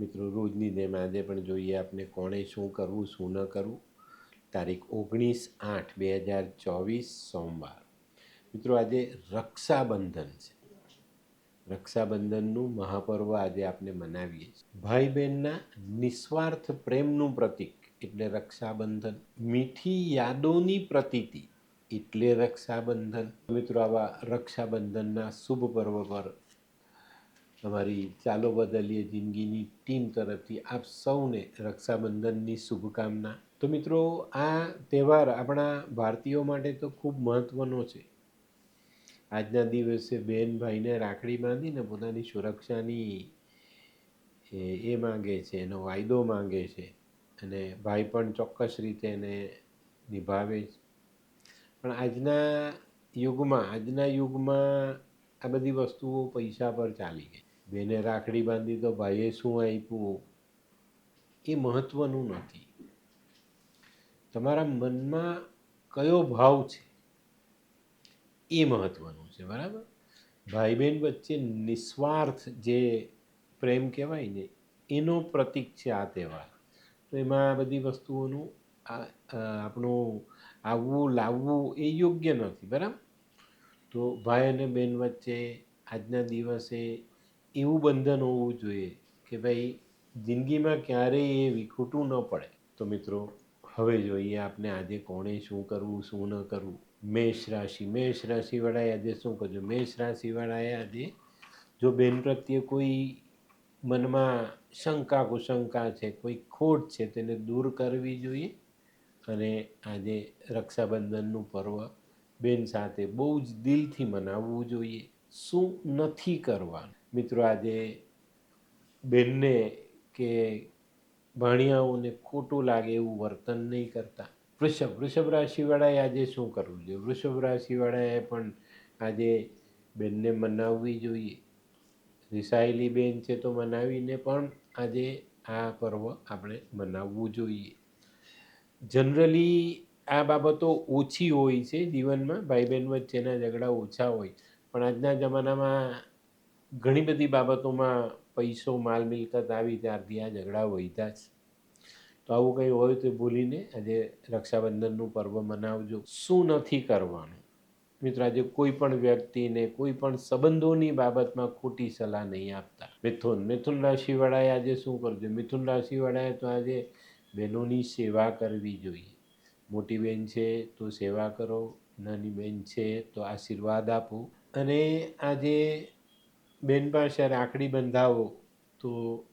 મિત્રો, રોજની જેમ આજે પણ જોઈએ આપણે કોણે શું કરવું, શું ન કરવું. તારીખ ઓગણીસ આઠ બે હજાર ચોવીસ સોમવાર. મિત્રો, આજે રક્ષાબંધન છે. રક્ષાબંધનનું મહાપર્વ આજે આપણે મનાવીએ છીએ. ભાઈ બહેનના નિસ્વાર્થ પ્રેમનું પ્રતીક એટલે રક્ષાબંધન. મીઠી યાદોની પ્રતીતિ એટલે રક્ષાબંધન. મિત્રો, આવા રક્ષાબંધનના શુભ પર્વ પર અમારી ચાલો બદલીએ જિંદગીની ટીમ તરફથી આપ સૌને રક્ષાબંધનની શુભકામના. તો મિત્રો, આ તહેવાર આપણા ભારતીયો માટે તો ખૂબ મહત્ત્વનો છે. આજના દિવસે બેન ભાઈને રાખડી બાંધીને પોતાની સુરક્ષાની એ માંગે છે, એનો વાયદો માંગે છે અને ભાઈ પણ ચોક્કસ રીતે એને નિભાવે છે. પણ આજના યુગમાં આજના યુગમાં આ બધી વસ્તુઓ પૈસા પર ચાલી ગઈ. બેને રાખડી બાંધી તો ભાઈએ શું આપ્યું? એ મહત્ત્વનું નથી. તમારા મનમાં કયો ભાવ છે? એ મહત્ત્વનું છે, બરાબર? ભાઈ બહેન વચ્ચે નિસ્વાર્થ જે પ્રેમ કહેવાય ને, એનો પ્રતીક છે આ તહેવાર. તો એમાં આ બધી વસ્તુઓનું આપણું આવવું, લાવવું એ યોગ્ય નથી, બરાબર? તો ભાઈ અને બહેન વચ્ચે આજના દિવસે એવું બંધન હોવું જોઈએ કે ભાઈ, જિંદગીમાં ક્યારેય એ વિખૂટવું ન પડે. તો મિત્રો, હવે જોઈએ આપણે આજે કોણે શું કરવું, શું ન કરવું? મેષ રાશિ, મેષ રાશિવાળાએ આજે શું કરજો મેષ રાશિવાળાએ આજે જો બેન પ્રત્યે કોઈ મનમાં શંકા, કુશંકા છે, કોઈ ખોટ છે, તેને દૂર કરવી જોઈએ. અને આજે રક્ષાબંધનનું પર્વ બેન સાથે બહુ જ દિલથી મનાવવું જોઈએ. શું નથી કરવાનું? મિત્રો, આજે બેનને કે ભાણિયાઓને ખોટું લાગે એવું વર્તન નહીં કરતા. વૃષભ વૃષભ રાશિવાળાએ આજે શું કરવું જોઈએ? વૃષભ રાશિવાળાએ પણ આજે બેનને મનાવવી જોઈએ. રિસાયેલી બેન છે તો મનાવીને પણ આજે આ પર્વ આપણે મનાવવું જોઈએ. જનરલી આ બાબતો ઓછી હોય છે જીવનમાં. ભાઈ બહેન વચ્ચેના ઝઘડા ઓછા હોય. પણ આજના જમાનામાં ઘણી બધી બાબતોમાં પૈસો, માલ મિલકત આવી ત્યારથી આ ઝઘડા વહીતા જ. તો આવું કંઈ હોય તો ભૂલીને આજે રક્ષાબંધનનું પર્વ મનાવજો. શું નથી કરવાનું? મિત્રો, આજે કોઈ પણ વ્યક્તિને, કોઈ પણ સંબંધોની બાબતમાં ખોટી સલાહ નહીં આપતા. મિથુન મિથુન રાશિવાળાએ આજે શું કરજો? મિથુન રાશિવાળાએ તો આજે બહેનોની સેવા કરવી જોઈએ. મોટી બેન છે તો સેવા કરો, નાની બહેન છે તો આશીર્વાદ આપો. અને આજે બેન પાસે રાખડી બંધાવો, તો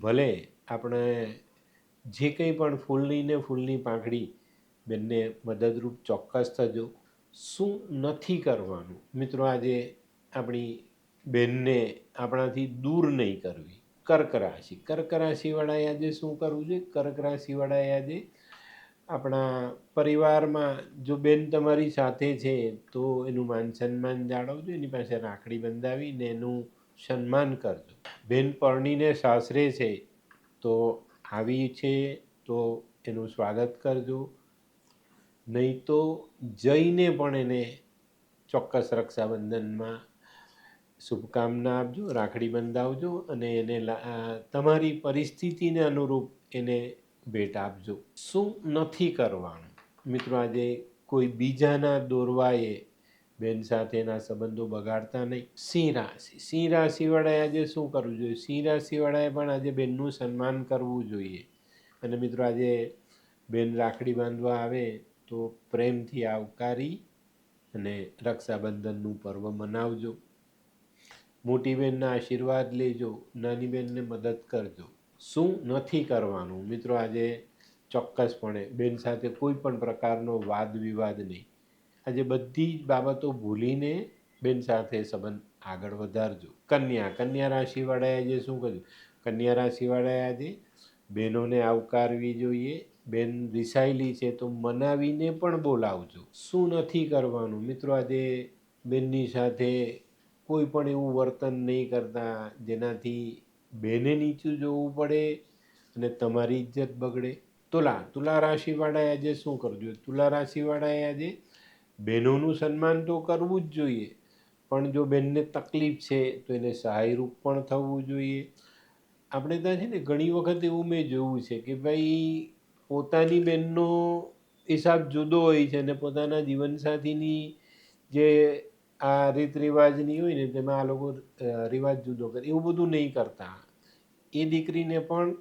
ભલે આપણે જે કંઈ પણ ફૂલની ને ફૂલની પાંખડી બેનને મદદરૂપ ચોક્કસ થજો. શું નથી કરવાનું? મિત્રો, આજે આપણી બેનને આપણાથી દૂર નહીં કરવી. કર્ક રાશિ. કર્ક રાશિવાળાએ આજે શું કરવું છે? કર્ક રાશિવાળાએ આજે આપણા પરિવારમાં જો બેન તમારી સાથે છે, તો એનું માન સન્માન જાળવજો, એની પાસે રાખડી બંધાવીને એનું સન્માન કરજો. બેન પરણીને સાસરે છે, તો આવી છે, તો એનું સ્વાગત કરજો. નહીં તો જઈને પણ એને ચોક્કસ રક્ષાબંધનમાં શુભકામના આપજો, રાખડી બંધાવજો અને એને તમારી પરિસ્થિતિને અનુરૂપ એને ભેટ આપજો. શું નથી કરવાનું? મિત્રો, આજે કોઈ બીજાના દોરવાએ બેન સાથેના સંબંધો બગાડતા નહીં. સિંહ રાશિ. સિંહ રાશિવાળાએ આજે શું કરવું જોઈએ? સિંહ રાશિવાળાએ પણ આજે બેનનું સન્માન કરવું જોઈએ. અને મિત્રો, આજે બેન રાખડી બાંધવા આવે તો પ્રેમથી આવકારી અને રક્ષાબંધનનું પર્વ મનાવજો. મોટી બહેનના આશીર્વાદ લેજો. નાની બહેનને મદદ કરજો. શું નથી કરવાનું? મિત્રો, આજે ચોક્કસપણે બેન સાથે કોઈ પણ પ્રકારનો વાદ વિવાદ નહીં. આજે બધી જ બાબતો ભૂલીને બેન સાથે સંબંધ આગળ વધારજો. કન્યા કન્યા રાશિવાળાએ આજે શું કર્યું? કન્યા રાશિવાળાએ આજે બહેનોને આવકારવી જોઈએ. બેન રિસાયેલી છે તો મનાવીને પણ બોલાવજો. શું નથી કરવાનું? મિત્રો, આજે બેનની સાથે કોઈ પણ એવું વર્તન નહીં કરતા જેનાથી બેને નીચું જોવું પડે અને તમારી ઇજ્જત બગડે. તુલા તુલા રાશિવાળાએ આજે શું કરજો તુલા રાશિવાળાએ આજે બહેનોનું સન્માન તો કરવું જ જોઈએ, પણ જો બેનને તકલીફ છે, તો એને સહાયરૂપ પણ થવું જોઈએ. આપણે ત્યાં છે ને ઘણી વખત એવું મેં જોયું છે કે ભાઈ, પોતાની બહેનનો હિસાબ જુદો હોય છે અને પોતાના જીવનસાથીની જે આ રીત રિવાજની હોય ને, તેમાં આ લોકો રિવાજ જુદો કરે, એવું બધું નહીં કરતા. એ દીકરીને પણ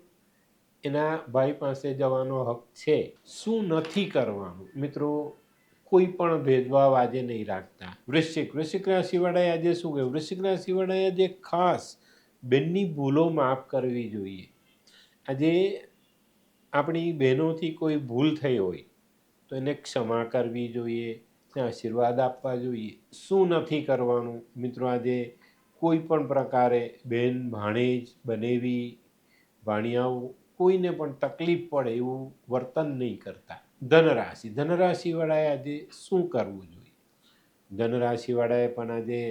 એના ભાઈ પાસે જવાનો હક છે. શું નથી કરવાનું? મિત્રો, કોઈ પણ ભેદભાવ આજે નહીં રાખતા. વૃશ્ચિક વૃશ્ચિક રાશિવાળાએ આજે શું કહ્યું? વૃશ્ચિક રાશિવાળાએ આજે ખાસ બેનની ભૂલો માફ કરવી જોઈએ. આજે આપણી બહેનોથી કોઈ ભૂલ થઈ હોય તો એને ક્ષમા કરવી જોઈએ આશીર્વાદ આપવા જોઈએ. શું નથી કરવાનું? મિત્રો, આજે કોઈ પણ પ્રકારે બેન, ભાણેજ, બનેવી ભાણિયાઓ કોઈને પણ તકલીફ પડે એવું વર્તન નહીં કરતા. ધનરાશિ, ધનરાશિવાળાએ આજે શું કરવું જોઈએ? ધનરાશિવાળાએ પણ આજે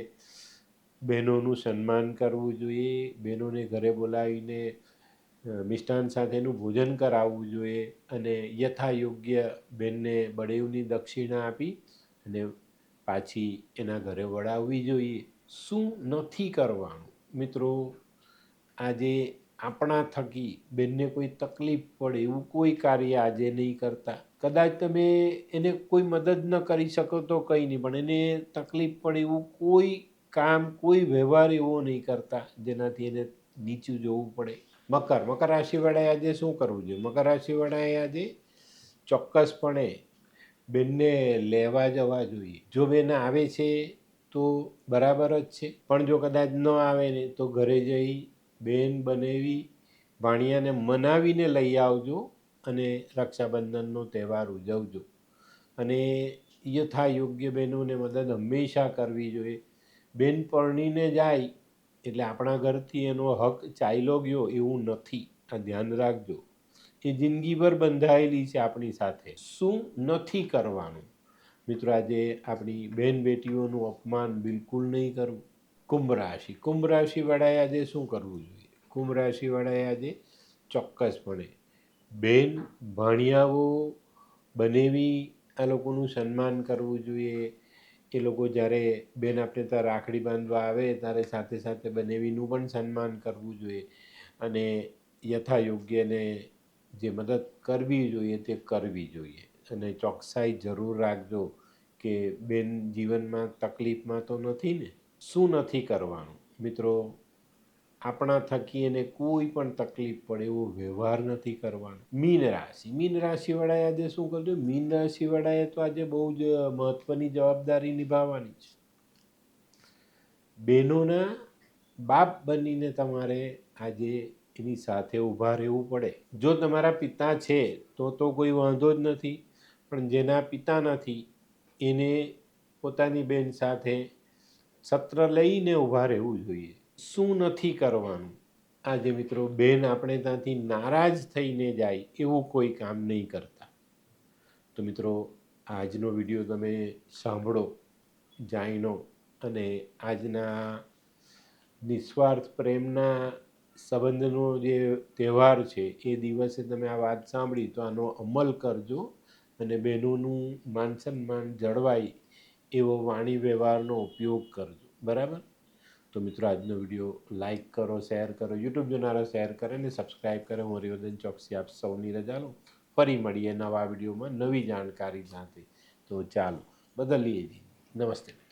બહેનોનું સન્માન કરવું જોઈએ, બહેનોને ઘરે બોલાવીને મિષ્ટાન સાથેનું ભોજન કરાવવું જોઈએ અને યથાયોગ્ય બેનને બળેવની દક્ષિણા આપી અને પાછી એના ઘરે વળાવવી જોઈએ. શું નથી કરવાનું? મિત્રો, આજે આપણા થકી બેનને કોઈ તકલીફ પડે એવું કોઈ કાર્ય આજે નહીં કરતા. કદાચ તમે એને કોઈ મદદ ન કરી શકો તો કંઈ નહીં, પણ એને તકલીફ પડે એવું કોઈ કામ, કોઈ વ્યવહાર એવો નહીં કરતા, જેનાથી એને નીચું જોવું પડે. મકર મકર રાશિવાળાએ આજે શું કરવું જોઈએ? મકર રાશિવાળાએ આજે ચોક્કસપણે બેનને લેવા જવા જોઈએ. જો બેન આવે છે તો બરાબર જ છે. પણ જો કદાચ ન આવે ને, તો ઘરે જઈ બેન બનેવી, ભાણિયાને મનાવીને લઈ આવજો અને રક્ષાબંધનનો તહેવાર ઉજવજો. અને યથા યોગ્ય બહેનોને મદદ હંમેશા કરવી જોઈએ. બેન પરણીને જાય એટલે આપણા ઘરથી એનો હક ચાલ્યો ગયો એવું નથી. આ ધ્યાન રાખજો. એ જિંદગીભર બંધાયેલી છે આપણી સાથે. શું નથી કરવાનું? મિત્રો, આજે આપણી બેન બેટીઓનું અપમાન બિલકુલ નહીં કરવું. કુંભ રાશિ. કુંભ રાશિવાળાએ આજે શું કરવું જોઈએ? કુંભ રાશિવાળાએ આજે ચોક્કસપણે બેન ભાણિયાઓ બનેવી આ લોકોનું સન્માન કરવું જોઈએ. એ લોકો જ્યારે બેન આપણે ત્યાં રાખડી બાંધવા આવે, ત્યારે સાથે સાથે બનેવીનું પણ સન્માન કરવું જોઈએ. અને યથાયોગ્યને જે મદદ કરવી જોઈએ તે કરવી જોઈએ. અને ચોકસાઈ જરૂર રાખજો કે બેન જીવનમાં તકલીફમાં તો નથી ને? શું નથી કરવાનું? મિત્રો, આપણા થકી એને કોઈ પણ તકલીફ પડે એવો વ્યવહાર નથી કરવાનો. મીન રાશિ. મીન રાશિવાળાએ આજે શું કરજો મીન રાશિવાળાએ તો આજે બહુ જ મહત્વની જવાબદારી નિભાવવાની છે. બહેનોના બાપ બનીને તમારે આજે એની સાથે ઊભા રહેવું પડે. જો તમારા પિતા છે, તો તો કોઈ વાંધો જ નથી. પણ જેના પિતા નથી એને પોતાની બેન સાથે સત્ર લઈને ઊભા રહેવું જોઈએ. શું નથી કરવાનું? આજે મિત્રો, બેન આપણે ત્યાંથી નારાજ થઈને જાય એવું કોઈ કામ નહીં કરતા. તો મિત્રો, આજનો વીડિયો તમે સાંભળો, જાણો અને આજના નિસ્વાર્થ પ્રેમના સંબંધનો જે તહેવાર છે, એ દિવસે તમે આ વાત સાંભળી તો આનો અમલ કરજો. અને બહેનોનું માન સન્માન જળવાય એવો વાણી વ્યવહારનો ઉપયોગ કરજો. બરાબર? તો મિત્રો, આજનો વીડિયો લાઇક કરો શેર કરો યુટ્યુબ જોનારા શેર કરે અને સબસ્ક્રાઈબ કરે, હું હરિવર્ધન ચોકસી આપ સૌની રજા લો ફરી મળીએ નવા વિડીયોમાં નવી જાણકારી સાથે. તો ચાલો, બદલીએ જી નમસ્તે.